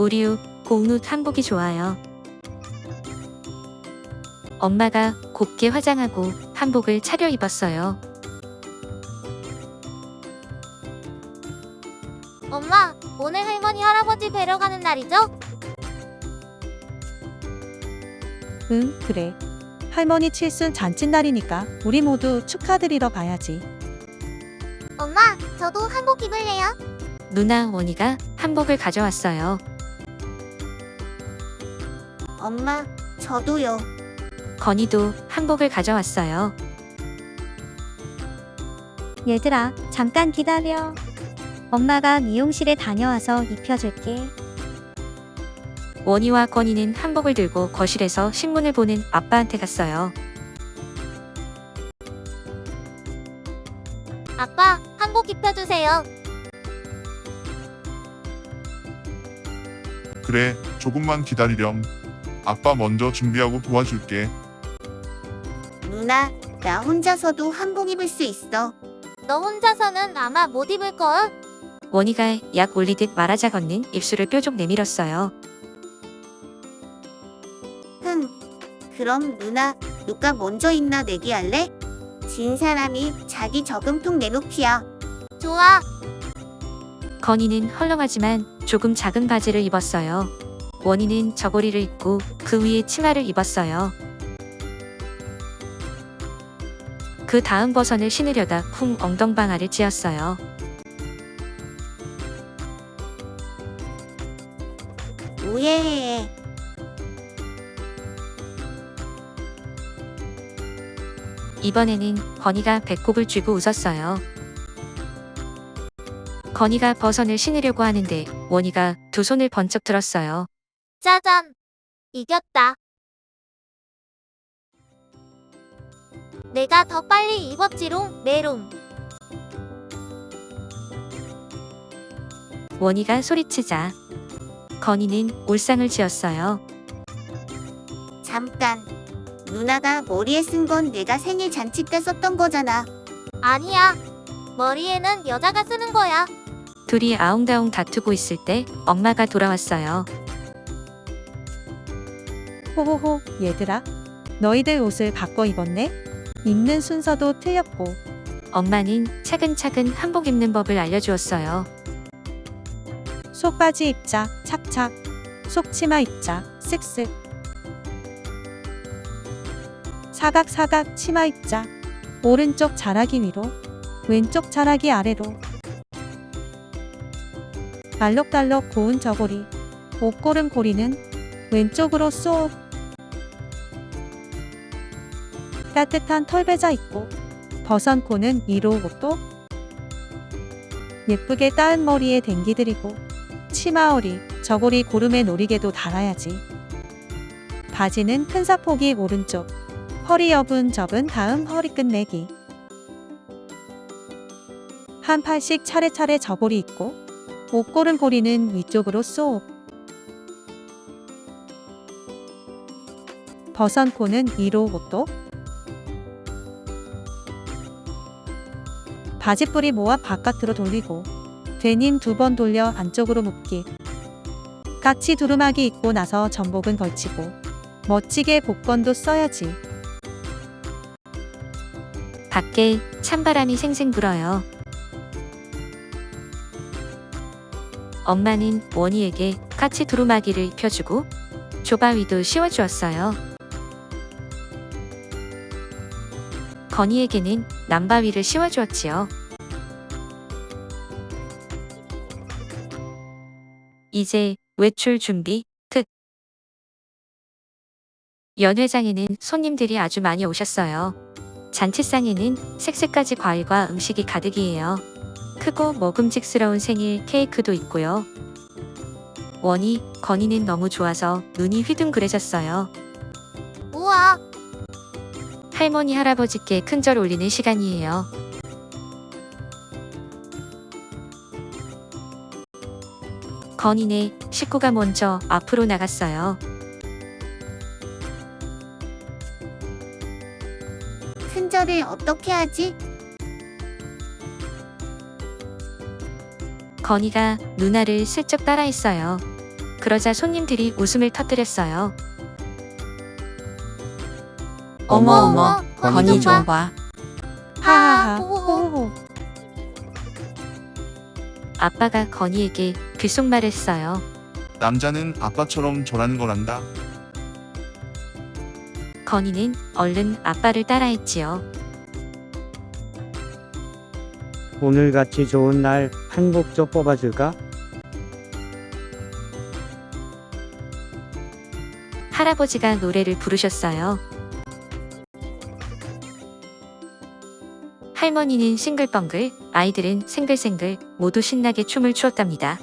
우리우 공루 한복이 좋아요. 엄마가 곱게 화장하고 한복을 차려입었어요. 엄마, 오늘 할머니 할아버지 뵈러 가는 날이죠? 응, 그래. 할머니 칠순 잔칫날이니까 우리 모두 축하드리러 가야지. 엄마, 저도 한복 입을래요. 누나 원희가 한복을 가져왔어요. 엄마, 저도요. 건이도 한복을 가져왔어요. 얘들아, 잠깐 기다려. 엄마가 미용실에 다녀와서 입혀줄게. 원희와 건이는 한복을 들고 거실에서 신문을 보는 아빠한테 갔어요. 아빠, 한복 입혀주세요. 그래, 조금만 기다리렴. 아빠 먼저 준비하고 도와줄게. 누나, 나 혼자서도 한복 입을 수 있어. 너 혼자서는 아마 못 입을걸? 원희가 약 올리듯 말하자 걷는 입술을 뾰족 내밀었어요. 흥. 그럼 누나, 누가 먼저 입나 내기할래? 진 사람이 자기 저금통 내놓기야. 좋아. 건이는 헐렁하지만 조금 작은 바지를 입었어요. 원희는 저고리를 입고 그 위에 치마를 입었어요. 그 다음 버선을 신으려다 쿵 엉덩방아를 찧었어요. 우예해. 이번에는 건이가 배꼽을 쥐고 웃었어요. 건이가 버선을 신으려고 하는데 원희가 두 손을 번쩍 들었어요. 짜잔. 이겼다. 내가 더 빨리 입었지롱, 메롱. 원희가 소리치자 건이는 울상을 지었어요. 잠깐. 누나가 머리에 쓴 건 내가 생일 잔치 때 썼던 거잖아. 아니야. 머리에는 여자가 쓰는 거야. 둘이 아웅다웅 다투고 있을 때 엄마가 돌아왔어요. 호호호, 얘들아. 너희들 옷을 바꿔 입었네? 입는 순서도 틀렸고. 엄마는 차근차근 한복 입는 법을 알려주었어요. 속바지 입자, 착착. 속치마 입자, 쓱쓱. 사각사각 치마 입자. 오른쪽 자라기 위로, 왼쪽 자라기 아래로. 알록달록 고운 저고리. 옷고름 고리는 왼쪽으로 쏙. 따뜻한 털배자 입고, 버선 코는 위로 오또. 예쁘게 따은 머리에 댕기들이고, 치마어리, 저고리 고름에 노리개도 달아야지. 바지는 큰 사포기 오른쪽, 허리 여분 접은 다음 허리 끝 내기. 한 팔씩 차례차례 저고리 입고, 옷고름 고리는 위쪽으로 쏙. 버선 코는 위로 옷도. 바지뿌리 모아 바깥으로 돌리고, 데님 두 번 돌려 안쪽으로 묶기. 까치 두루마기 입고 나서 전복은 걸치고 멋지게 복건도 써야지. 밖에 찬바람이 생생 불어요. 엄마는 원희에게 까치 두루마기를 입혀주고 조바위도 씌워주었어요. 건희에게는 남바위를 씌워주었지요. 이제 외출 준비 끝. 연회장에는 손님들이 아주 많이 오셨어요. 잔치상에는 색색까지 과일과 음식이 가득이에요. 크고 먹음직스러운 생일 케이크도 있고요. 원이, 건이는 너무 좋아서 눈이 휘둥그레졌어요. 우와, 할머니, 할아버지께 큰 절 올리는 시간이에요. 건이네 식구가 먼저 앞으로 나갔어요. 큰절을 어떻게 하지? 건이가 누나를 슬쩍 따라했어요. 그러자 손님들이 웃음을 터뜨렸어요. 어머, 어머, 건이 좀 봐. 하하하. 호호호. 아빠가 건이에게 귓속말을 했어요. 남자는 아빠처럼 저라는 거란다. 건이는 얼른 아빠를 따라했지요. 오늘같이 좋은 날 한복조 뽑아줄까? 할아버지가 노래를 부르셨어요. 할머니는 싱글벙글, 아이들은 생글생글 모두 신나게 춤을 추었답니다.